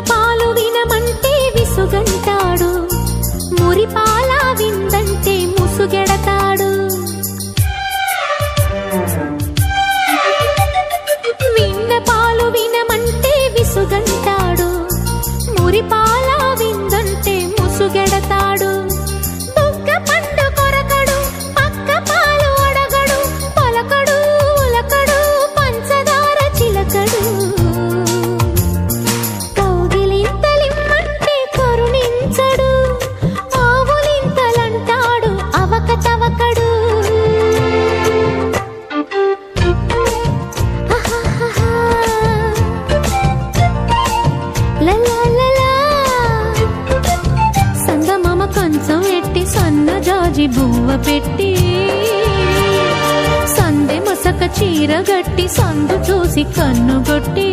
పాలు వినమంటే విసుగంటాడు. మురి పాల విందంటే ముసుగెడతాడు. విన్న పాలు వినమంటే విసుగంటాడు. మురి సందమామ కంచం ఎట్టి సన్న జాజి బువ్వ పెట్టి సందె మసక చీర గట్టి సందు చూసి కన్ను కొట్టి